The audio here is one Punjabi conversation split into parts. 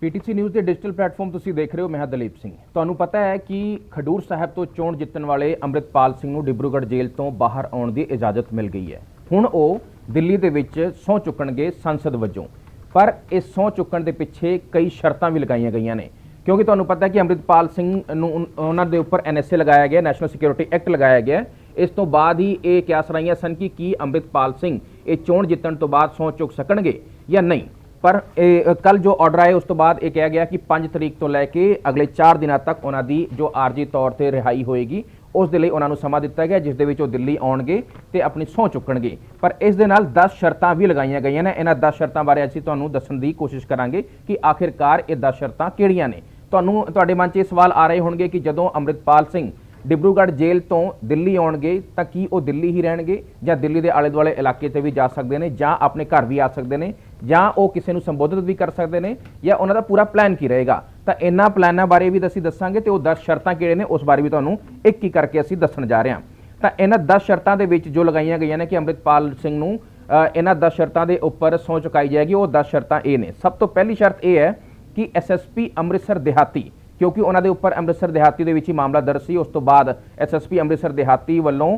ਪੀਟੀਸੀ ਨਿਊਜ਼ ਦੇ ਡਿਜੀਟਲ ਪਲੇਟਫਾਰਮ ਤੁਸੀਂ ਦੇਖ ਰਹੇ ਹੋ, ਮੈਂ ਹਾਂ ਦਲੀਪ ਸਿੰਘ। ਤੁਹਾਨੂੰ ਪਤਾ ਹੈ ਕਿ ਖਡੂਰ ਸਾਹਿਬ ਤੋਂ ਚੋਣ ਜਿੱਤਣ ਵਾਲੇ ਅੰਮ੍ਰਿਤਪਾਲ ਸਿੰਘ ਨੂੰ ਡਿਬਰੂਗੜ੍ਹ ਜੇਲ੍ਹ ਤੋਂ ਬਾਹਰ ਆਉਣ ਦੀ ਇਜਾਜ਼ਤ ਮਿਲ ਗਈ ਹੈ। ਹੁਣ ਉਹ ਦਿੱਲੀ ਦੇ ਵਿੱਚ ਸਹੁੰ ਚੁੱਕਣਗੇ ਸੰਸਦ ਵਜੋਂ। ਪਰ ਇਸ ਸਹੁੰ ਚੁੱਕਣ ਦੇ ਪਿੱਛੇ ਕਈ ਸ਼ਰਤਾਂ ਵੀ ਲਗਾਈਆਂ ਗਈਆਂ ਨੇ। ਕਿਉਂਕਿ ਤੁਹਾਨੂੰ ਪਤਾ ਹੈ ਕਿ ਅੰਮ੍ਰਿਤਪਾਲ ਸਿੰਘ ਨੂੰ ਉਹਨਾਂ ਦੇ ਉੱਪਰ ਐਨਐਸਏ ਲਗਾਇਆ ਗਿਆ ਨੈਸ਼ਨਲ ਸਿਕਿਉਰਿਟੀ ਐਕਟ ਲਗਾਇਆ ਗਿਆ। ਇਸ ਤੋਂ ਬਾਅਦ ਹੀ ਇਹ ਕਿਆਸ ਰਾਈਆਂ ਸਨ ਕਿ ਕੀ ਅੰਮ੍ਰਿਤਪਾਲ ਸਿੰਘ ਇਹ ਚੋਣ ਜਿੱਤਣ ਤੋਂ ਬਾਅਦ ਸਹੁੰ ਚੁੱਕ ਸਕਣਗੇ ਜਾਂ ਨਹੀਂ। ਪਰ ਇਹ ਕੱਲ ਜੋ ਆਰਡਰ ਆਏ, ਉਸ ਤੋਂ ਬਾਅਦ ਇਹ ਕਿਹਾ ਗਿਆ ਕਿ 5 ਤਰੀਕ ਤੋਂ ਲੈ ਕੇ ਅਗਲੇ 4 ਦਿਨਾਂ ਤੱਕ ਉਹਨਾਂ ਦੀ ਜੋ ਆਰਜੀ ਤੌਰ ਤੇ ਰਿਹਾਈ ਹੋਏਗੀ, ਉਸ ਦੇ ਲਈ ਉਹਨਾਂ ਨੂੰ ਸਮਾਂ ਦਿੱਤਾ ਗਿਆ, ਜਿਸ ਦੇ ਵਿੱਚ ਉਹ ਦਿੱਲੀ ਆਉਣਗੇ ਤੇ ਆਪਣੀ ਸਹੁੰ ਚੁੱਕਣਗੇ। ਪਰ ਇਸ ਦੇ ਨਾਲ 10 ਸ਼ਰਤਾਂ ਵੀ ਲਗਾਈਆਂ ਗਈਆਂ ਨੇ। ਇਹਨਾਂ 10 ਸ਼ਰਤਾਂ ਬਾਰੇ ਅਸੀਂ ਤੁਹਾਨੂੰ ਦੱਸਣ ਦੀ ਕੋਸ਼ਿਸ਼ ਕਰਾਂਗੇ ਕਿ ਆਖਿਰਕਾਰ ਇਹ 10 ਸ਼ਰਤਾਂ ਕਿਹੜੀਆਂ ਨੇ। ਤੁਹਾਨੂੰ, ਤੁਹਾਡੇ ਮਨ 'ਚ ਇਹ ਸਵਾਲ ਆ ਰਹੇ ਹੋਣਗੇ ਕਿ ਜਦੋਂ ਅੰਮ੍ਰਿਤਪਾਲ ਸਿੰਘ ਡਿਬਰੂਗੜ੍ਹ ਜੇਲ੍ਹ ਤੋਂ ਦਿੱਲੀ ਆਉਣਗੇ, ਤਾਂ ਕੀ ਉਹ ਦਿੱਲੀ ਹੀ ਰਹਿਣਗੇ ਜਾਂ ਦਿੱਲੀ ਦੇ ਆਲੇ ਦੁਆਲੇ ਇਲਾਕੇ ਤੇ ਵੀ ਜਾ ਸਕਦੇ ਨੇ ਜਾਂ ਆਪਣੇ ਘਰ ਵੀ ਆ ਸਕਦੇ ਨੇ? ਜਾਂ ਉਹ ਕਿਸੇ ਨੂੰ ਸੰਬੋਧਿਤ ਵੀ ਕਰ ਸਕਦੇ ਨੇ ਜਾਂ ਉਹਨਾਂ ਦਾ ਪੂਰਾ ਪਲਾਨ ਕੀ ਰਹੇਗਾ? ਤਾਂ ਇਹਨਾਂ ਪਲਾਨਾਂ ਬਾਰੇ ਵੀ ਅਸੀਂ ਦੱਸਾਂਗੇ ਤੇ ਉਹ 10 ਸ਼ਰਤਾਂ ਕਿਹੜੇ ਨੇ ਉਸ ਬਾਰੇ ਵੀ ਤੁਹਾਨੂੰ ਇੱਕ ਹੀ ਕਰਕੇ ਅਸੀਂ ਦੱਸਣ ਜਾ ਰਹੇ ਹਾਂ। ਤਾਂ ਇਹਨਾਂ 10 ਸ਼ਰਤਾਂ ਦੇ ਵਿੱਚ ਜੋ ਲਗਾਈਆਂ ਗਈਆਂ ਨੇ ਕਿ ਅੰਮ੍ਰਿਤਪਾਲ ਸਿੰਘ ਨੂੰ ਇਹਨਾਂ 10 ਸ਼ਰਤਾਂ ਦੇ ਉੱਪਰ ਸਹੁੰ ਚੁਕਾਈ ਜਾਏਗੀ, ਉਹ 10 ਸ਼ਰਤਾਂ ਇਹ ਨੇ। ਸਭ ਤੋਂ ਪਹਿਲੀ ਸ਼ਰਤ ਇਹ ਹੈ ਕਿ ਐਸਐਸਪੀ ਅੰਮ੍ਰਿਤਸਰ ਦਿਹਾਤੀ, ਕਿਉਂਕਿ ਉਹਨਾਂ ਦੇ ਉੱਪਰ ਅੰਮ੍ਰਿਤਸਰ ਦਿਹਾਤੀ ਦੇ ਵਿੱਚ ਹੀ ਮਾਮਲਾ ਦਰਜ ਸੀ। ਉਸ ਤੋਂ ਬਾਅਦ ਐਸਐਸਪੀ ਅੰਮ੍ਰਿਤਸਰ ਦਿਹਾਤੀ ਵੱਲੋਂ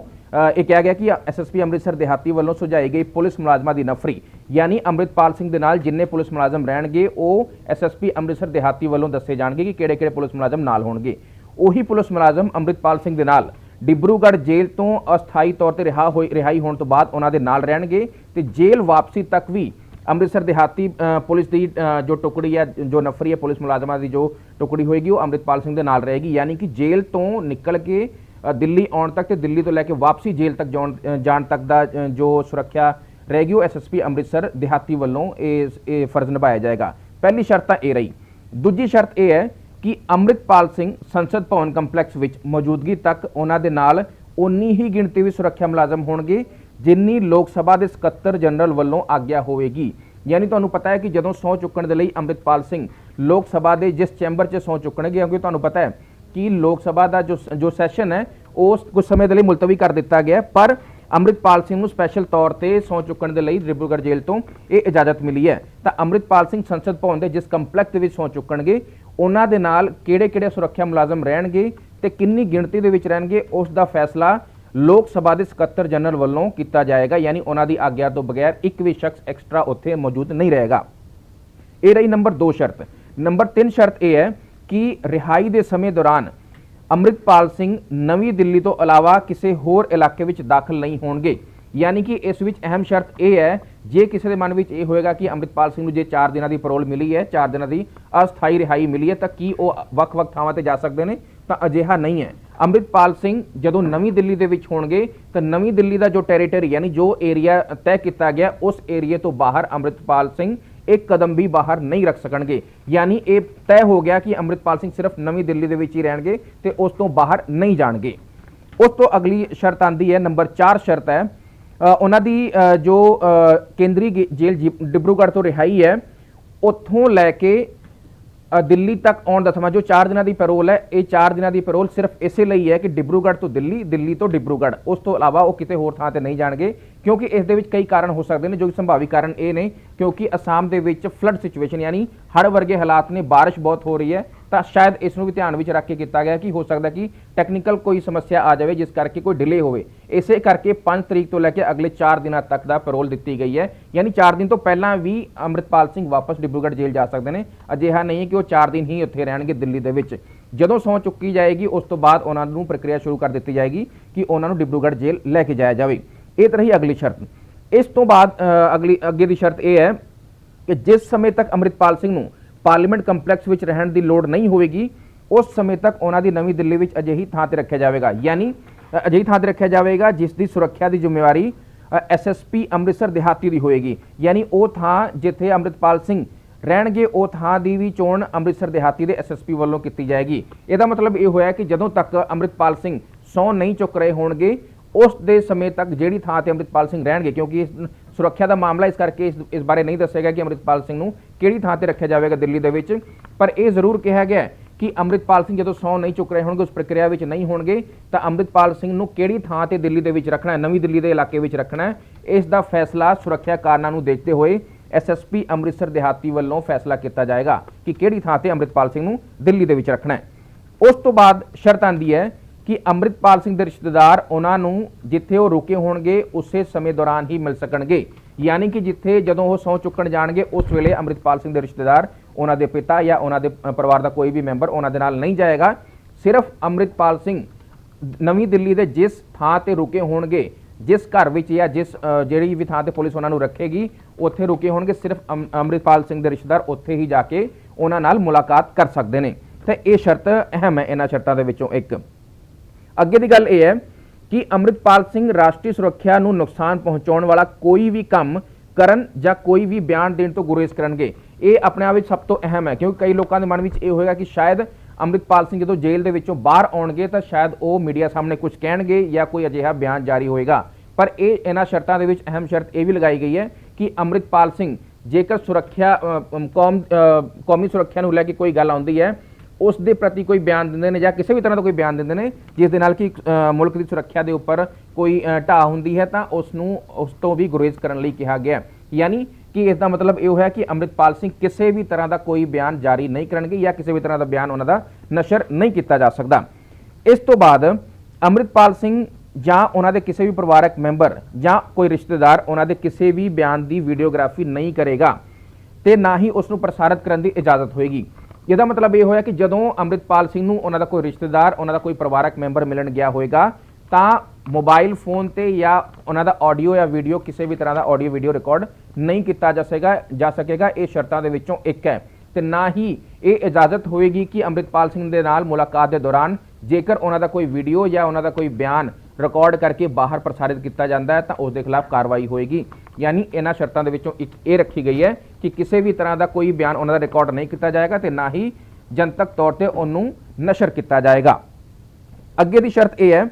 ਇਹ ਕਿਹਾ ਗਿਆ ਕਿ ਐਸਐਸਪੀ ਅੰਮ੍ਰਿਤਸਰ ਦਿਹਾਤੀ ਵੱਲੋਂ ਸੁਝਾਈ ਗਈ ਪੁਲਿਸ ਮੁਲਾਜ਼ਮਾਂ ਦੀ ਨਫਰੀ, ਯਾਨੀ ਅੰਮ੍ਰਿਤਪਾਲ ਸਿੰਘ ਦੇ ਨਾਲ ਜਿੰਨੇ ਪੁਲਿਸ ਮੁਲਾਜ਼ਮ ਰਹਿਣਗੇ, ਉਹ ਐਸਐਸਪੀ ਅੰਮ੍ਰਿਤਸਰ ਦਿਹਾਤੀ ਵੱਲੋਂ ਦੱਸੇ ਜਾਣਗੇ ਕਿ ਕਿਹੜੇ-ਕਿਹੜੇ ਪੁਲਿਸ ਮੁਲਾਜ਼ਮ ਨਾਲ ਹੋਣਗੇ। ਉਹੀ ਪੁਲਿਸ ਮੁਲਾਜ਼ਮ ਅੰਮ੍ਰਿਤਪਾਲ ਸਿੰਘ ਦੇ ਨਾਲ ਡਿਬਰੂਗੜ੍ਹ ਜੇਲ੍ਹ ਤੋਂ ਅਸਥਾਈ ਤੌਰ ਤੇ ਰਿਹਾ ਹੋਈ ਰਿਹਾਈ ਹੋਣ ਤੋਂ ਬਾਅਦ ਉਹਨਾਂ ਦੇ ਨਾਲ ਰਹਿਣਗੇ ਤੇ ਜੇਲ੍ਹ ਵਾਪਸੀ ਤੱਕ ਵੀ ਅੰਮ੍ਰਿਤਸਰ ਦਿਹਾਤੀ ਪੁਲਿਸ ਦੀ ਜੋ ਟੁਕੜੀ ਹੈ, ਜੋ ਨਫਰੀ ਹੈ, ਪੁਲਿਸ ਮੁਲਾਜ਼ਮਾਂ ਦੀ ਜੋ ਟੁਕੜੀ ਹੋਏਗੀ, ਉਹ ਅੰਮ੍ਰਿਤਪਾਲ ਸਿੰਘ ਦੇ ਨਾਲ ਰਹੇਗੀ। ਯਾਨੀ ਕਿ ਜੇਲ੍ਹ ਤੋਂ ਨਿਕਲ ਕੇ ਦਿੱਲੀ ਆਉਣ ਤੱਕ ਤੇ ਦਿੱਲੀ ਤੋਂ ਲੈ ਕੇ ਵਾਪਸੀ ਜੇਲ੍ਹ ਤੱਕ ਜਾਣ ਜਾਣ ਤੱਕ ਦਾ ਜੋ ਸੁਰੱਖਿਆ ਰਹੇਗੀ ਉਹ ਐਸਐਸਪੀ ਅੰਮ੍ਰਿਤਸਰ ਦਿਹਾਤੀ ਵੱਲੋਂ ਇਹ ਇਹ ਫਰਜ਼ ਨਿਭਾਇਆ ਜਾਏਗਾ। ਪਹਿਲੀ ਸ਼ਰਤ ਤਾਂ ਇਹ ਰਹੀ। ਦੂਜੀ ਸ਼ਰਤ ਇਹ ਹੈ ਕਿ ਅੰਮ੍ਰਿਤਪਾਲ ਸਿੰਘ ਸੰਸਦ ਭਵਨ ਕੰਪਲੈਕਸ ਵਿੱਚ ਮੌਜੂਦਗੀ ਤੱਕ ਉਹਨਾਂ ਦੇ ਨਾਲ ਉਨੀ ਹੀ ਗਿਣਤੀ ਵਿੱਚ ਸੁਰੱਖਿਆ ਮੁਲਾਜ਼ਮ ਹੋਣਗੇ, ਜਿੰਨੀ ਲੋਕ ਸਭਾ ਦੇ ਸਕੱਤਰ ਜਨਰਲ ਵੱਲੋਂ ਆਗਿਆ ਹੋਵੇਗੀ। ਯਾਨੀ ਤੁਹਾਨੂੰ ਪਤਾ ਹੈ ਕਿ ਜਦੋਂ ਸਹੁੰ ਚੁੱਕਣ ਦੇ ਲਈ ਅੰਮ੍ਰਿਤਪਾਲ ਸਿੰਘ ਲੋਕ ਸਭਾ ਦੇ ਜਿਸ ਚੈਂਬਰ 'ਚ ਸਹੁੰ ਚੁੱਕਣਗੇ, ਕਿਉਂਕਿ ਤੁਹਾਨੂੰ ਪਤਾ ਹੈ ਕਿ ਲੋਕ ਸਭਾ ਦਾ ਜੋ ਜੋ ਸੈਸ਼ਨ ਹੈ, ਉਸ ਕੁਝ ਸਮੇਂ ਦੇ ਲਈ ਮੁਲਤਵੀ ਕਰ ਦਿੱਤਾ ਗਿਆ ਪਰ ਅੰਮ੍ਰਿਤਪਾਲ ਸਿੰਘ ਨੂੰ ਸਪੈਸ਼ਲ ਤੌਰ ਤੇ ਸਹੁੰ ਚੁੱਕਣ ਦੇ ਲਈ ਡਿਬਰੂਗੜ੍ਹ ਜੇਲ੍ਹ ਤੋਂ ਇਹ ਇਜਾਜ਼ਤ ਮਿਲੀ ਹੈ। ਤਾਂ ਅੰਮ੍ਰਿਤਪਾਲ ਸਿੰਘ ਸੰਸਦ ਭਵਨ ਦੇ ਜਿਸ ਕੰਪਲੈਕਸ ਦੇ ਵਿੱਚ ਸਹੁੰ ਚੁੱਕਣਗੇ, ਉਹਨਾਂ ਦੇ ਨਾਲ ਕਿਹੜੇ-ਕਿਹੜੇ ਸੁਰੱਖਿਆ ਮੁਲਾਜ਼ਮ ਰਹਿਣਗੇ ਤੇ ਕਿੰਨੀ ਗਿਣਤੀ ਦੇ ਵਿੱਚ ਰਹਿਣਗੇ, ਉਸ ਦਾ ਫੈਸਲਾ ਲੋਕ ਸਭਾ ਦੇ ਸਕੱਤਰ ਜਨਰਲ ਵੱਲੋਂ ਕੀਤਾ ਜਾਏਗਾ, ਯਾਨੀ ਉਹਨਾਂ ਦੀ ਆਗਿਆ ਤੋਂ ਬਗੈਰ ਇੱਕ ਵੀ ਸ਼ਖਸ ਐਕਸਟਰਾ ਉੱਥੇ ਮੌਜੂਦ ਨਹੀਂ ਰਹੇਗਾ। ਇਹ ਰਹੀ ਨੰਬਰ 2 ਸ਼ਰਤ। ਨੰਬਰ 3 ਸ਼ਰਤ ਇਹ ਹੈ ਕਿ ਰਿਹਾਈ ਦੇ ਸਮੇਂ ਦੌਰਾਨ ਅੰਮ੍ਰਿਤਪਾਲ ਸਿੰਘ ਨਵੀਂ ਦਿੱਲੀ ਤੋਂ ਇਲਾਵਾ ਕਿਸੇ ਹੋਰ ਇਲਾਕੇ ਵਿੱਚ ਦਾਖਲ ਨਹੀਂ ਹੋਣਗੇ? ਯਾਨੀ ਕਿ ਇਸ ਵਿੱਚ ਅਹਿਮ ਸ਼ਰਤ ਇਹ ਹੈ, ਜੇ ਕਿਸੇ ਦੇ ਮਨ ਵਿੱਚ ਇਹ ਹੋਏਗਾ ਕਿ ਅੰਮ੍ਰਿਤਪਾਲ ਸਿੰਘ ਨੂੰ ਜੇ 4 ਦਿਨਾਂ ਦੀ ਪੈਰੋਲ ਮਿਲੀ ਹੈ 4 ਦਿਨਾਂ ਦੀ ਅਸਥਾਈ ਰਿਹਾਈ ਮਿਲੀ ਹੈ, ਤਾਂ ਕੀ ਉਹ ਵੱਖ-ਵੱਖ ਥਾਵਾਂ ਤੇ ਜਾ ਸਕਦੇ ਨੇ? ਤਾਂ ਅਜਿਹਾ ਨਹੀਂ ਹੈ। ਅੰਮ੍ਰਿਤਪਾਲ ਸਿੰਘ ਜਦੋਂ ਨਵੀਂ ਦਿੱਲੀ ਦੇ ਵਿੱਚ ਹੋਣਗੇ, ਤਾਂ ਨਵੀਂ ਦਿੱਲੀ ਦਾ ਜੋ ਟੈਰੀਟਰੀ ਯਾਨੀ ਜੋ ਏਰੀਆ ਤੈਅ ਕੀਤਾ ਗਿਆ, ਉਸ ਏਰੀਏ ਤੋਂ ਬਾਹਰ ਅੰਮ੍ਰਿਤਪਾਲ ਸਿੰਘ ਇੱਕ ਕਦਮ ਵੀ ਬਾਹਰ ਨਹੀਂ ਰੱਖ ਸਕਣਗੇ। ਯਾਨੀ ਇਹ ਤੈਅ ਹੋ ਗਿਆ ਕਿ ਅੰਮ੍ਰਿਤਪਾਲ ਸਿੰਘ ਸਿਰਫ ਨਵੀਂ ਦਿੱਲੀ ਦੇ ਵਿੱਚ ਹੀ ਰਹਿਣਗੇ ਤੇ ਉਸ ਤੋਂ ਬਾਹਰ ਨਹੀਂ ਜਾਣਗੇ। ਉਸ ਤੋਂ ਅਗਲੀ ਸ਼ਰਤ ਆਂਦੀ ਹੈ, ਨੰਬਰ 4 ਸ਼ਰਤ ਹੈ ਉਹਨਾਂ ਦੀ ਜੋ ਕੇਂਦਰੀ ਗੇ- ਜੇਲ੍ਹ ਜੀ- ਡਿਬਰੂਗੜ੍ਹ ਤੋਂ ਰਿਹਾਈ ਹੈ, ਉੱਥੋਂ ਲੈ ਕੇ ਦਿੱਲੀ ਤੱਕ ਆਉਣ ਦਾ ਸਮਾਂ, ਜੋ 4 ਦਿਨਾਂ ਦੀ ਪੈਰੋਲ ਹੈ, ਇਹ 4 ਦਿਨਾਂ ਦੀ ਪੈਰੋਲ ਸਿਰਫ ਇਸੇ ਲਈ ਹੈ ਕਿ ਡਿਬਰੂਗੜ੍ਹ ਤੋਂ ਦਿੱਲੀ ਦਿੱਲੀ ਤੋਂ ਡਿਬਰੂਗੜ੍ਹ। ਉਸ ਤੋਂ ਇਲਾਵਾ ਉਹ ਕਿਤੇ ਹੋਰ ਥਾਂ ਤੇ ਨਹੀਂ ਜਾਣਗੇ, ਕਿਉਂਕਿ ਇਸ ਦੇ ਵਿੱਚ ਕਈ ਕਾਰਨ ਹੋ ਸਕਦੇ ਨੇ, ਜੋ ਕਿ ਸੰਭਾਵੀ ਕਾਰਨ ਇਹ ਨੇ, ਕਿਉਂਕਿ ਅਸਾਮ ਦੇ ਵਿੱਚ ਫਲੱਡ ਸਿਚੁਏਸ਼ਨ ਯਾਨੀ ਹੜ੍ਹ ਵਰਗੇ ਹਾਲਾਤ ਨੇ, ਬਾਰਿਸ਼ ਬਹੁਤ ਹੋ ਰਹੀ ਹੈ ਤਾਂ ਸ਼ਾਇਦ ਇਸ ਨੂੰ ਵੀ ਧਿਆਨ ਵਿੱਚ ਰੱਖ ਕੇ ਕੀਤਾ ਗਿਆ ਕਿ ਹੋ ਸਕਦਾ ਕਿ ਟੈਕਨੀਕਲ ਕੋਈ ਸਮੱਸਿਆ ਆ ਜਾਵੇ, ਜਿਸ ਕਰਕੇ ਕੋਈ ਡਿਲੇ ਹੋਵੇ। ਇਸੇ ਕਰਕੇ 5 ਤਰੀਕ ਤੋਂ ਲੈ ਕੇ ਅਗਲੇ 4 ਦਿਨਾਂ ਤੱਕ ਦਾ ਪੈਰੋਲ ਦਿੱਤੀ ਗਈ ਹੈ। ਯਾਨੀ 4 ਦਿਨ ਤੋਂ ਪਹਿਲਾਂ ਵੀ ਅੰਮ੍ਰਿਤਪਾਲ ਸਿੰਘ ਵਾਪਸ ਡਿਬਰੂਗੜ੍ਹ ਜੇਲ੍ਹ ਜਾ ਸਕਦੇ ਨੇ। ਅਜਿਹਾ ਨਹੀਂ ਕਿ ਉਹ 4 ਦਿਨ ਹੀ ਉੱਥੇ ਰਹਿਣਗੇ ਦਿੱਲੀ ਦੇ ਵਿੱਚ। ਜਦੋਂ ਸਹੁੰ ਚੁੱਕੀ ਜਾਏਗੀ, ਉਸ ਤੋਂ ਬਾਅਦ ਉਹਨਾਂ ਨੂੰ ਪ੍ਰਕਿਰਿਆ ਸ਼ੁਰੂ ਕਰ ਦਿੱਤੀ ਜਾਏਗੀ ਕਿ ਉਹਨਾਂ ਨੂੰ ਡਿਬਰੂਗੜ੍ਹ ਜੇਲ੍ਹ ਲੈ ਕੇ ਜਾਇਆ ਜਾਵੇ। ਇਹ ਤਾਂ ਰਹੀ ਅਗਲੀ ਸ਼ਰਤ। ਇਸ ਤੋਂ ਬਾਅਦ ਅਗਲੀ, ਅੱਗੇ ਦੀ ਸ਼ਰਤ ਇਹ ਹੈ ਕਿ ਜਿਸ ਸਮੇਂ ਤੱਕ ਅੰਮ੍ਰਿਤਪਾਲ ਸਿੰਘ ਨੂੰ ਪਾਰਲੀਮੈਂਟ ਕੰਪਲੈਕਸ ਵਿੱਚ ਰਹਿਣ ਦੀ ਲੋੜ ਨਹੀਂ ਹੋਵੇਗੀ, ਉਸ ਸਮੇਂ ਤੱਕ ਉਹਨਾਂ ਦੀ ਨਵੀਂ ਦਿੱਲੀ ਵਿੱਚ ਅਜਿਹੀ ਥਾਂ ਤੇ ਰੱਖਿਆ ਜਾਵੇਗਾ। ਯਾਨੀ ਅਜਿਹੀ ਥਾਂ ਤੇ ਰੱਖਿਆ ਜਾਵੇਗਾ ਜਿਸ ਦੀ ਸੁਰੱਖਿਆ ਦੀ ਜ਼ਿੰਮੇਵਾਰੀ ਐਸਐਸਪੀ ਅੰਮ੍ਰਿਤਸਰ ਦਿਹਾਤੀ ਦੀ ਹੋਏਗੀ। ਯਾਨੀ ਉਹ ਥਾਂ ਜਿੱਥੇ ਅੰਮ੍ਰਿਤਪਾਲ ਸਿੰਘ ਰਹਿਣਗੇ, ਉਹ ਥਾਂ ਦੀ ਵੀ ਚੋਣ ਅੰਮ੍ਰਿਤਸਰ ਦਿਹਾਤੀ ਦੇ ਐਸਐਸਪੀ ਵੱਲੋਂ ਕੀਤੀ ਜਾਏਗੀ। ਇਹਦਾ ਮਤਲਬ ਇਹ ਹੋਇਆ ਕਿ ਜਦੋਂ ਤੱਕ ਅੰਮ੍ਰਿਤਪਾਲ ਸਿੰਘ ਸਹੁੰ ਨਹੀਂ ਚੁੱਕ ਰਹੇ ਹੋਣਗੇ ਉਸ ਦੇ ਸਮੇਂ ਤੱਕ ਜਿਹੜੀ ਥਾਂ ਤੇ ਅੰਮ੍ਰਿਤਪਾਲ ਸਿੰਘ ਰਹਿਣਗੇ ਕਿਉਂਕਿ ਸੁਰੱਖਿਆ ਦਾ ਮਾਮਲਾ ਇਸ ਕਰਕੇ ਇਸ, ਇਸ ਬਾਰੇ ਨਹੀਂ ਦੱਸੇਗਾ ਕਿ ਅੰਮ੍ਰਿਤਪਾਲ ਸਿੰਘ ਨੂੰ ਕਿਹੜੀ ਥਾਂ ਤੇ ਰੱਖਿਆ ਜਾਵੇਗਾ ਦਿੱਲੀ ਦੇ ਵਿੱਚ। ਪਰ ਇਹ ਜ਼ਰੂਰ ਕਿਹਾ ਗਿਆ ਕਿ ਅੰਮ੍ਰਿਤਪਾਲ ਸਿੰਘ ਜਦੋਂ ਸਹੁੰ ਨਹੀਂ ਚੁੱਕ ਰਹੇ ਹੋਣਗੇ ਉਸ ਪ੍ਰਕਿਰਿਆ ਵਿੱਚ ਨਹੀਂ ਹੋਣਗੇ ਤਾਂ ਅੰਮ੍ਰਿਤਪਾਲ ਸਿੰਘ ਨੂੰ ਕਿਹੜੀ ਥਾਂ ਤੇ ਦਿੱਲੀ ਦੇ ਵਿੱਚ ਰੱਖਣਾ ਹੈ ਨਵੀਂ ਦਿੱਲੀ ਦੇ ਇਲਾਕੇ ਵਿੱਚ ਰੱਖਣਾ ਹੈ ਇਸ ਦਾ ਫੈਸਲਾ ਸੁਰੱਖਿਆ ਕਾਰਨਾਂ ਨੂੰ ਦੇਖਦੇ ਹੋਏ ਐਸਐਸਪੀ ਅੰਮ੍ਰਿਤਸਰ ਦਿਹਾਤੀ ਵੱਲੋਂ ਫੈਸਲਾ ਕੀਤਾ ਜਾਏਗਾ ਕਿ ਕਿਹੜੀ ਥਾਂ ਤੇ ਅੰਮ੍ਰਿਤਪਾਲ ਸਿੰਘ ਨੂੰ ਦਿੱਲੀ ਦੇ ਵਿੱਚ ਰੱਖਣਾ ਹੈ। ਉਸ ਤੋਂ ਬਾਅਦ ਸ਼ਰਤ ਆਂਦੀ ਹੈ ਕਿ ਅੰਮ੍ਰਿਤਪਾਲ ਸਿੰਘ ਦੇ ਰਿਸ਼ਤੇਦਾਰ ਉਹਨਾਂ ਨੂੰ ਜਿੱਥੇ ਉਹ ਰੁਕੇ ਹੋਣਗੇ, ਉਸੇ ਸਮੇਂ ਦੌਰਾਨ ਹੀ ਮਿਲ ਸਕਣਗੇ। ਯਾਨੀ ਕਿ ਜਿੱਥੇ ਜਦੋਂ ਉਹ ਸਹੁੰ ਚੁੱਕਣ ਜਾਣਗੇ, ਉਸ ਵੇਲੇ ਅੰਮ੍ਰਿਤਪਾਲ ਸਿੰਘ ਦੇ ਰਿਸ਼ਤੇਦਾਰ, ਉਹਨਾਂ ਦੇ ਪਿਤਾ ਜਾਂ ਉਹਨਾਂ ਦੇ ਪਰਿਵਾਰ ਦਾ ਕੋਈ ਵੀ ਮੈਂਬਰ ਉਹਨਾਂ ਦੇ ਨਾਲ ਨਹੀਂ ਜਾਏਗਾ। ਸਿਰਫ ਅੰਮ੍ਰਿਤਪਾਲ ਸਿੰਘ ਨਵੀਂ ਦਿੱਲੀ ਦੇ ਜਿਸ ਥਾਂ ਤੇ ਰੁਕੇ ਹੋਣਗੇ, ਜਿਸ ਘਰ ਵਿੱਚ ਜਾਂ ਜਿਸ ਜਿਹੜੀ ਵੀ ਥਾਂ ਤੇ ਪੁਲਿਸ ਉਹਨਾਂ ਨੂੰ ਰੱਖੇਗੀ, ਉੱਥੇ ਰੁਕੇ ਹੋਣਗੇ। ਸਿਰਫ ਅੰਮ- ਅੰਮ੍ਰਿਤਪਾਲ ਸਿੰਘ ਦੇ ਰਿਸ਼ਤੇਦਾਰ ਉੱਥੇ ਹੀ ਜਾ ਕੇ ਉਹਨਾਂ ਨਾਲ ਮੁਲਾਕਾਤ ਕਰ ਸਕਦੇ ਨੇ। ਤੇ ਇਹ ਸ਼ਰਤ ਅਹਿਮ ਹੈ, ਇਹਨਾਂ ਸ਼ਰਤਾਂ ਦੇ ਵਿੱਚੋਂ ਇੱਕ। ਅੱਗੇ ਦੀ ਗੱਲ ਇਹ ਹੈ ਕਿ ਅੰਮ੍ਰਿਤਪਾਲ ਸਿੰਘ ਰਾਸ਼ਟਰੀ ਸੁਰੱਖਿਆ ਨੂੰ ਨੁਕਸਾਨ ਪਹੁੰਚਾਉਣ ਵਾਲਾ ਕੋਈ ਵੀ ਕੰਮ ਕਰਨ ਜਾਂ ਕੋਈ ਵੀ ਬਿਆਨ ਦੇਣ ਤੋਂ ਗੁਰੇਜ਼ ਕਰਨਗੇ। ਇਹ ਆਪਣੇ ਆਪ ਵਿੱਚ ਸਭ ਤੋਂ ਅਹਿਮ ਹੈ, ਕਿਉਂਕਿ ਕਈ ਲੋਕਾਂ ਦੇ ਮਨ ਵਿੱਚ ਇਹ ਹੋਏਗਾ ਕਿ ਸ਼ਾਇਦ ਅੰਮ੍ਰਿਤਪਾਲ ਸਿੰਘ ਜਦੋਂ ਜੇਲ੍ਹ ਦੇ ਵਿੱਚੋਂ ਬਾਹਰ ਆਉਣਗੇ ਤਾਂ ਸ਼ਾਇਦ ਉਹ ਮੀਡੀਆ ਸਾਹਮਣੇ ਕੁਝ ਕਹਿਣਗੇ ਜਾਂ ਕੋਈ ਅਜਿਹਾ ਬਿਆਨ ਜਾਰੀ ਹੋਏਗਾ। ਪਰ ਇਹ ਇਹਨਾਂ ਸ਼ਰਤਾਂ ਦੇ ਵਿੱਚ ਅਹਿਮ ਸ਼ਰਤ ਇਹ ਵੀ ਲਗਾਈ ਗਈ ਹੈ ਕਿ ਅੰਮ੍ਰਿਤਪਾਲ ਸਿੰਘ ਜੇਕਰ ਸੁਰੱਖਿਆ ਕੌਮ ਕੌਮੀ ਸੁਰੱਖਿਆ ਨੂੰ ਲੈ ਕੇ ਕੋਈ ਗੱਲ ਆਉਂਦੀ ਹੈ ਉਸ ਦੇ ਪ੍ਰਤੀ ਕੋਈ ਬਿਆਨ ਦਿੰਦੇ ਨੇ ਜਾਂ ਕਿਸੇ ਵੀ ਤਰ੍ਹਾਂ ਦਾ ਕੋਈ ਬਿਆਨ ਦਿੰਦੇ ਨੇ, ਜਿਸ ਦੇ ਨਾਲ ਕਿ ਮੁਲਕ ਦੀ ਸੁਰੱਖਿਆ ਦੇ ਉੱਪਰ ਕੋਈ ਢਾਹ ਹੁੰਦੀ ਹੈ, ਤਾਂ ਉਸ ਨੂੰ ਉਸ ਤੋਂ ਵੀ ਗੁਰੇਜ਼ ਕਰਨ ਲਈ ਕਿਹਾ ਗਿਆ। ਯਾਨੀ ਕਿ ਇਸ ਦਾ ਮਤਲਬ ਇਹ ਹੋਇਆ ਕਿ ਅੰਮ੍ਰਿਤਪਾਲ ਸਿੰਘ ਕਿਸੇ ਵੀ ਤਰ੍ਹਾਂ ਦਾ ਕੋਈ ਬਿਆਨ ਜਾਰੀ ਨਹੀਂ ਕਰਨਗੇ ਜਾਂ ਕਿਸੇ ਵੀ ਤਰ੍ਹਾਂ ਦਾ ਬਿਆਨ ਉਹਨਾਂ ਦਾ ਨਸ਼ਰ ਨਹੀਂ ਕੀਤਾ ਜਾ ਸਕਦਾ। ਇਸ ਤੋਂ ਬਾਅਦ ਅੰਮ੍ਰਿਤਪਾਲ ਸਿੰਘ ਜਾਂ ਉਹਨਾਂ ਦੇ ਕਿਸੇ ਵੀ ਪਰਿਵਾਰਕ ਮੈਂਬਰ ਜਾਂ ਕੋਈ ਰਿਸ਼ਤੇਦਾਰ ਉਹਨਾਂ ਦੇ ਕਿਸੇ ਵੀ ਬਿਆਨ ਦੀ ਵੀਡੀਓਗ੍ਰਾਫੀ ਨਹੀਂ ਕਰੇਗਾ ਤੇ ਨਾ ਹੀ ਉਸ ਨੂੰ ਪ੍ਰਸਾਰਿਤ ਕਰਨ ਦੀ ਇਜਾਜ਼ਤ ਹੋਏਗੀ। ਇਹਦਾ ਮਤਲਬ ਇਹ ਹੋਇਆ ਕਿ ਜਦੋਂ ਅੰਮ੍ਰਿਤਪਾਲ ਸਿੰਘ ਨੂੰ ਉਹਨਾਂ ਦਾ ਕੋਈ ਰਿਸ਼ਤੇਦਾਰ, ਉਹਨਾਂ ਦਾ ਕੋਈ ਪਰਿਵਾਰਕ ਮੈਂਬਰ ਮਿਲਣ ਗਿਆ ਹੋਏਗਾ, ਤਾਂ ਮੋਬਾਈਲ ਫੋਨ ਤੇ ਜਾਂ ਉਹਨਾਂ ਦਾ ਆਡੀਓ ਜਾਂ ਵੀਡੀਓ ਕਿਸੇ ਵੀ ਤਰ੍ਹਾਂ ਦਾ ਆਡੀਓ ਵੀਡੀਓ ਰਿਕਾਰਡ ਨਹੀਂ ਕੀਤਾ ਜਾ ਸਕੇਗਾ ਜਾ ਸਕੇਗਾ, ਇਹ ਸ਼ਰਤਾਂ ਦੇ ਵਿੱਚੋਂ ਇੱਕ ਹੈ। ਤੇ ਨਾ ਹੀ ਇਹ ਇਜਾਜ਼ਤ ਹੋਏਗੀ ਕਿ ਅੰਮ੍ਰਿਤਪਾਲ ਸਿੰਘ ਦੇ ਨਾਲ ਮੁਲਾਕਾਤ ਦੇ ਦੌਰਾਨ ਜੇਕਰ ਉਹਨਾਂ ਦਾ ਕੋਈ ਵੀਡੀਓ ਜਾਂ ਉਹਨਾਂ ਦਾ ਕੋਈ ਬਿਆਨ ਰਿਕਾਰਡ ਕਰਕੇ ਬਾਹਰ ਪ੍ਰਸਾਰਿਤ ਕੀਤਾ ਜਾਂਦਾ ਹੈ ਤਾਂ ਉਸ ਦੇ ਖਿਲਾਫ ਕਾਰਵਾਈ ਹੋਏਗੀ। ਯਾਨੀ ਇਹਨਾਂ ਸ਼ਰਤਾਂ ਦੇ ਵਿੱਚੋਂ ਇੱਕ ਇਹ ਰੱਖੀ ਗਈ ਹੈ ਕਿ ਕਿਸੇ ਵੀ ਤਰ੍ਹਾਂ ਦਾ ਕੋਈ ਬਿਆਨ ਉਹਨਾਂ ਦਾ ਰਿਕਾਰਡ ਨਹੀਂ ਕੀਤਾ ਜਾਏਗਾ ਤੇ ਨਾ ਹੀ ਜਨਤਕ ਤੌਰ ਤੇ ਉਹਨੂੰ ਨਸ਼ਰ ਕੀਤਾ ਜਾਏਗਾ। ਅੱਗੇ ਦੀ ਸ਼ਰਤ ਇਹ ਹੈ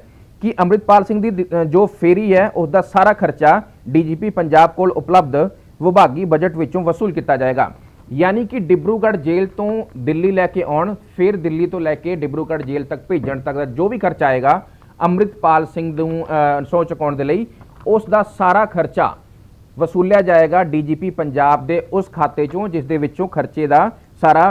ਕਿ ਅੰਮ੍ਰਿਤਪਾਲ ਸਿੰਘ ਦੀ ਜੋ ਫੇਰੀ ਹੈ, ਉਸ ਦਾ ਸਾਰਾ ਖਰਚਾ ਡੀਜੀਪੀ ਪੰਜਾਬ ਕੋਲ ਉਪਲਬਧ ਵਿਭਾਗੀ ਬਜਟ ਵਿੱਚੋਂ ਵਸੂਲ ਕੀਤਾ ਜਾਏਗਾ। ਯਾਨੀ ਕਿ ਡਿਬਰੂਗੜ੍ਹ ਜੇਲ੍ਹ ਤੋਂ ਦਿੱਲੀ ਲੈ ਕੇ ਆਉਣ, ਫਿਰ ਦਿੱਲੀ ਤੋਂ ਲੈ ਕੇ ਡਿਬਰੂਗੜ੍ਹ ਜੇਲ੍ਹ ਤੱਕ ਭੇਜਣ ਤੱਕ ਦਾ ਜੋ ਵੀ ਖਰਚਾ ਆਏਗਾ ਅੰਮ੍ਰਿਤਪਾਲ ਸਿੰਘ ਨੂੰ ਅ, ਸਹੁੰ ਚੁਕਾਉਣ ਦੇ ਲਈ ਉਸ ਦਾ ਸਾਰਾ ਖਰਚਾ ਵਸੂਲਿਆ ਜਾਏਗਾ ਡੀਜੀਪੀ ਪੰਜਾਬ ਦੇ ਉਸ ਖਾਤੇ ਚੋਂ ਜਿਸ ਦੇ ਵਿੱਚੋਂ ਖਰਚੇ ਦਾ ਸਾਰਾ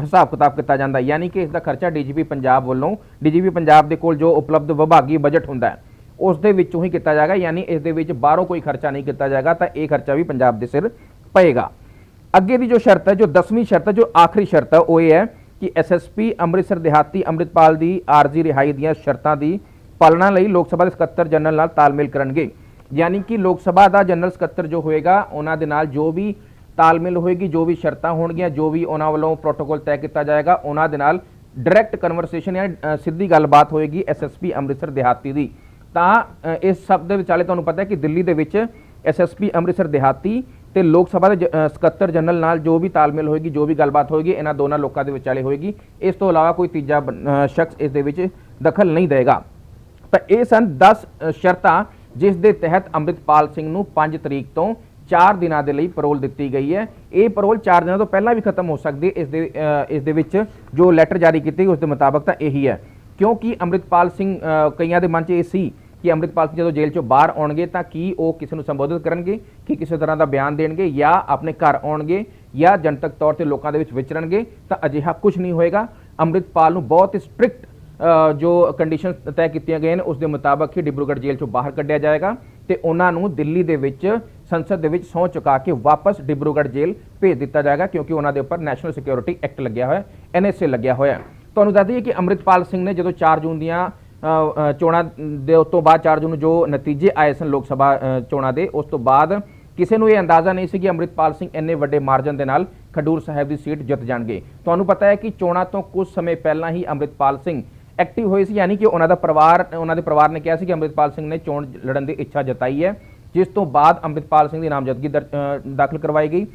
ਹਿਸਾਬ ਕਿਤਾਬ ਕੀਤਾ ਜਾਂਦਾ ਯਾਨੀ ਕਿ ਇਸ ਦਾ ਖਰਚਾ ਡੀਜੀਪੀ ਪੰਜਾਬ ਵੱਲੋਂ ਡੀਜੀਪੀ ਪੰਜਾਬ ਦੇ ਕੋਲ ਜੋ ਉਪਲਬਧ ਵਿਭਾਗੀ ਬਜਟ ਹੁੰਦਾ ਹੈ ਉਸ ਦੇ ਵਿੱਚੋਂ ਹੀ ਕੀਤਾ ਜਾਏਗਾ। ਯਾਨੀ ਇਸ ਦੇ ਵਿੱਚ ਬਾਹਰੋਂ ਕੋਈ ਖਰਚਾ ਨਹੀਂ ਕੀਤਾ ਜਾਏਗਾ ਤਾਂ ਇਹ ਖਰਚਾ ਵੀ ਪੰਜਾਬ ਦੇ ਸਿਰ ਪਏਗਾ। ਅੱਗੇ ਦੀ ਜੋ ਸ਼ਰਤ ਹੈ ਜੋ 10ਵੀਂ ਸ਼ਰਤ ਹੈ ਜੋ ਆਖਰੀ ਸ਼ਰਤ ਹੈ ਉਹ ਇਹ ਹੈ ਕਿ ਐਸਐਸਪੀ ਅੰਮ੍ਰਿਤਸਰ ਦਿਹਾਤੀ ਅੰਮ੍ਰਿਤਪਾਲ ਦੀ ਆਰਜ਼ੀ ਰਿਹਾਈ ਦੀਆਂ ਸ਼ਰਤਾਂ ਦੀ ਪਾਲਣਾ ਲਈ ਲੋਕ ਸਭਾ ਦੇ ਸਕੱਤਰ ਜਨਰਲ ਨਾਲ ਤਾਲਮੇਲ ਕਰਨਗੇ। ਯਾਨੀ ਕਿ ਲੋਕ ਸਭਾ ਦਾ ਜਨਰਲ ਸਕੱਤਰ ਜੋ ਹੋਏਗਾ, ਉਹਨਾਂ ਦੇ ਨਾਲ ਜੋ ਵੀ ਤਾਲਮੇਲ ਹੋਏਗੀ, ਜੋ ਵੀ ਸ਼ਰਤਾਂ ਹੋਣਗੀਆਂ, ਜੋ ਵੀ ਉਹਨਾਂ ਵੱਲੋਂ ਪ੍ਰੋਟੋਕੋਲ ਤੈਅ ਕੀਤਾ ਜਾਏਗਾ, ਉਹਨਾਂ ਦੇ ਨਾਲ ਡਾਇਰੈਕਟ ਕਨਵਰਸੇਸ਼ਨ ਜਾਂ ਸਿੱਧੀ ਗੱਲਬਾਤ ਹੋਏਗੀ ਐਸਐਸਪੀ ਅੰਮ੍ਰਿਤਸਰ ਦਿਹਾਤੀ ਦੀ। ਤਾਂ ਇਸ ਸਭ ਦੇ ਵਿਚਾਲੇ ਤੁਹਾਨੂੰ ਪਤਾ ਹੈ ਕਿ ਦਿੱਲੀ ਦੇ ਵਿੱਚ ਐਸਐਸਪੀ ਅੰਮ੍ਰਿਤਸਰ ਦਿਹਾਤੀ ਤੇ ਲੋਕ ਸਭਾ ਦੇ ਜ- ਸਕੱਤਰ ਜਨਰਲ ਨਾਲ ਜੋ ਵੀ ਤਾਲਮੇਲ ਹੋਏਗੀ, ਜੋ ਵੀ ਗੱਲਬਾਤ ਹੋਏਗੀ, ਇਹਨਾਂ ਦੋਨਾਂ ਲੋਕਾਂ ਦੇ ਵਿਚਾਲੇ ਹੋਏਗੀ। ਇਸ ਤੋਂ ਇਲਾਵਾ ਕੋਈ ਤੀਜਾ ਬੰ- ਸ਼ਖਸ ਇਸ ਦੇ ਵਿੱਚ ਦਖਲ ਨਹੀਂ ਦੇਗਾ। ਤਾਂ ਇਹ ਸਨ 10 ਸ਼ਰਤਾਂ ਜਿਸ ਦੇ ਤਹਿਤ ਅੰਮ੍ਰਿਤਪਾਲ ਸਿੰਘ ਨੂੰ 5 ਤਰੀਕ ਤੋਂ 4 ਦਿਨਾਂ ਦੇ ਲਈ ਪਰੋਲ ਦਿੱਤੀ ਗਈ ਹੈ। ਇਹ ਪਰੋਲ 4 ਦਿਨਾਂ ਤੋਂ ਪਹਿਲਾਂ ਵੀ ਖਤਮ ਹੋ ਸਕਦੀ ਇਸ ਦੇ ਇਸ ਦੇ ਵਿੱਚ ਜੋ ਲੈਟਰ ਜਾਰੀ ਕੀਤੀ ਗਈ, ਉਸ ਦੇ ਮੁਤਾਬਕ ਤਾਂ ਇਹੀ ਹੈ। ਕਿਉਂਕਿ ਅੰਮ੍ਰਿਤਪਾਲ ਸਿੰਘ ਕਈਆਂ ਦੇ ਮਨ 'ਚ ਇਹ ਸੀ ਕਿ ਅੰਮ੍ਰਿਤਪਾਲ ਸਿੰਘ ਜਦੋਂ ਜੇਲ੍ਹ ਚੋਂ ਬਾਹਰ ਆਉਣਗੇ ਤਾਂ ਕੀ ਉਹ ਕਿਸੇ ਨੂੰ ਸੰਬੋਧਿਤ ਕਰਨਗੇ? ਕਿ ਕਿਸੇ ਤਰ੍ਹਾਂ ਦਾ ਬਿਆਨ ਦੇਣਗੇ? ਜਾਂ ਆਪਣੇ ਘਰ ਆਉਣਗੇ? ਜਾਂ ਜਨਤਕ ਤੌਰ ਤੇ ਲੋਕਾਂ ਦੇ ਵਿੱਚ ਵਿਚਰਨਗੇ? ਤਾਂ ਅਜਿਹਾ ਕੁਝ ਨਹੀਂ ਹੋਏਗਾ। ਅੰਮ੍ਰਿਤਪਾਲ ਨੂੰ ਬਹੁਤ ਹੀ ਸਟ੍ਰਿਕਟ ਜੋ ਕੰਡੀਸ਼ਨ ਤੈਅ ਕੀਤੀਆਂ ਗਈਆਂ ਨੇ, ਉਸ ਦੇ ਮੁਤਾਬਕ ਹੀ ਡਿਬਰੂਗੜ੍ਹ ਜੇਲ੍ਹ ਚੋਂ ਬਾਹਰ ਕੱਢਿਆ ਜਾਏਗਾ ਤੇ ਉਹਨਾਂ ਨੂੰ ਦਿੱਲੀ ਦੇ ਵਿੱਚ, ਸੰਸਦ ਦੇ ਵਿੱਚ ਸਹੁੰ ਚੁਕਾ ਕੇ ਵਾਪਸ ਡਿਬਰੂਗੜ੍ਹ ਜੇਲ੍ਹ ਭੇਜ ਦਿੱਤਾ ਜਾਏਗਾ, ਕਿਉਂਕਿ ਉਹਨਾਂ ਦੇ ਉੱਪਰ ਨੈਸ਼ਨਲ ਸਿਕਿਉਰਿਟੀ ਐਕਟ ਲੱਗਿਆ ਹੋਇਆ ਹੈ ਐਨਐਸਏ ਲੱਗਿਆ ਹੋਇਆ ਤੁਹਾਨੂੰ ਦੱਸ ਦਈਏ ਕਿ ਅੰਮ੍ਰਿਤਪਾਲ ਸਿੰਘ ਨੇ ਜਦੋਂ 4 ਜੂਨ ਦੀਆਂ ਚੋਣਾਂ ਦੇ ਉਸ ਤੋਂ ਬਾਅਦ 4 ਜੂਨ ਨੂੰ ਜੋ ਨਤੀਜੇ ਆਏ ਸਨ ਲੋਕ ਸਭਾ ਚੋਣਾਂ ਦੇ, ਉਸ ਤੋਂ ਬਾਅਦ ਕਿਸੇ ਨੂੰ ਇਹ ਅੰਦਾਜ਼ਾ ਨਹੀਂ ਸੀ ਕਿ ਅੰਮ੍ਰਿਤਪਾਲ ਸਿੰਘ ਇੰਨੇ ਵੱਡੇ ਮਾਰਜਨ ਦੇ ਨਾਲ ਖਡੂਰ ਸਾਹਿਬ ਦੀ ਸੀਟ ਜਿੱਤ ਜਾਣਗੇ। ਤੁਹਾਨੂੰ ਪਤਾ ਹੈ ਕਿ ਚੋਣਾਂ ਤੋਂ ਕੁਝ ਸਮੇਂ ਪਹਿਲਾਂ ਹੀ ਅੰਮ੍ਰਿਤਪਾਲ ਸਿੰਘ ਐਕਟਿਵ ਹੋਏ ਸੀ, ਯਾਨੀ ਕਿ ਉਹਨਾਂ ਦਾ ਪਰਿਵਾਰ, ਉਹਨਾਂ ਦੇ ਪਰਿਵਾਰ ਨੇ ਕਿਹਾ ਸੀ ਕਿ ਅੰਮ੍ਰਿਤਪਾਲ ਸਿੰਘ ਨੇ ਚੋਣ ਲੜਨ ਦੀ ਇੱਛਾ ਜਤਾਈ ਹੈ, ਜਿਸ ਤੋਂ ਬਾਅਦ ਅੰਮ੍ਰਿਤਪਾਲ ਸਿੰਘ ਦੀ ਨਾਮਜ਼ਦਗੀ ਦਰ- ਦਾਖਲ ਕਰਵਾਈ ਗਈ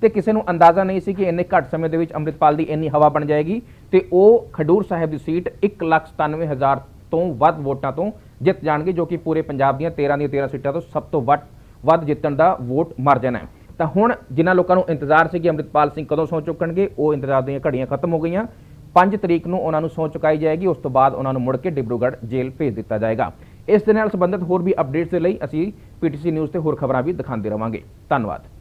ਤੇ ਕਿਸੇ ਨੂੰ ਅੰਦਾਜ਼ਾ ਨਹੀਂ ਸੀ ਕਿ ਇੰਨੇ ਘੱਟ ਸਮੇਂ ਦੇ ਵਿੱਚ ਅੰਮ੍ਰਿਤਪਾਲ ਦੀ ਇੰਨੀ ਹਵਾ ਬਣ ਜਾਏਗੀ ਤੇ ਉਹ ਖਡੂਰ ਸਾਹਿਬ ਦੀ ਸੀਟ 197000 ਤੋਂ ਵੱਧ ਵੋਟਾਂ ਤੋਂ ਜਿੱਤ ਜਾਣਗੇ, ਜੋ ਕਿ ਪੂਰੇ ਪੰਜਾਬ ਦੀਆਂ 13 ਦੀਆਂ 13 ਸੀਟਾਂ ਤੋਂ ਸਭ ਤੋਂ ਵੱਧ ਵੱਧ ਜਿੱਤਣ ਦਾ ਵੋਟ ਮਾਰਜਨ ਹੈ। ਤਾਂ ਹੁਣ ਜਿਨ੍ਹਾਂ ਲੋਕਾਂ ਨੂੰ ਇੰਤਜ਼ਾਰ ਸੀ ਕਿ ਅੰਮ੍ਰਿਤਪਾਲ ਸਿੰਘ ਕਦੋਂ ਸੌਂ ਚੁੱਕਣਗੇ, ਉਹ ਇੰਤਜ਼ਾਰ ਦੀਆਂ ਘੜੀਆਂ ਖਤਮ ਹੋ ਗਈਆਂ। 5 ਤਰੀਕ ਨੂੰ ਉਹਨਾਂ ਨੂੰ ਸਹੁੰ ਚੁਕਾਈ ਜਾਏਗੀ, ਉਸ ਤੋਂ ਬਾਅਦ ਉਹਨਾਂ ਨੂੰ ਮੁੜ ਕੇ ਡਿਬਰੂਗੜ੍ਹ ਜੇਲ੍ਹ ਭੇਜ ਦਿੱਤਾ ਜਾਏਗਾ। ਇਸ ਦੇ ਨਾਲ ਸੰਬੰਧਿਤ ਹੋਰ ਵੀ ਅਪਡੇਟਸ ਦੇ ਲਈ ਅਸੀਂ ਪੀਟੀਸੀ ਨਿਊਜ਼ ਤੇ ਹੋਰ ਖਬਰਾਂ ਵੀ ਦਿਖਾਉਂਦੇ ਰਵਾਂਗੇ। ਧੰਨਵਾਦ।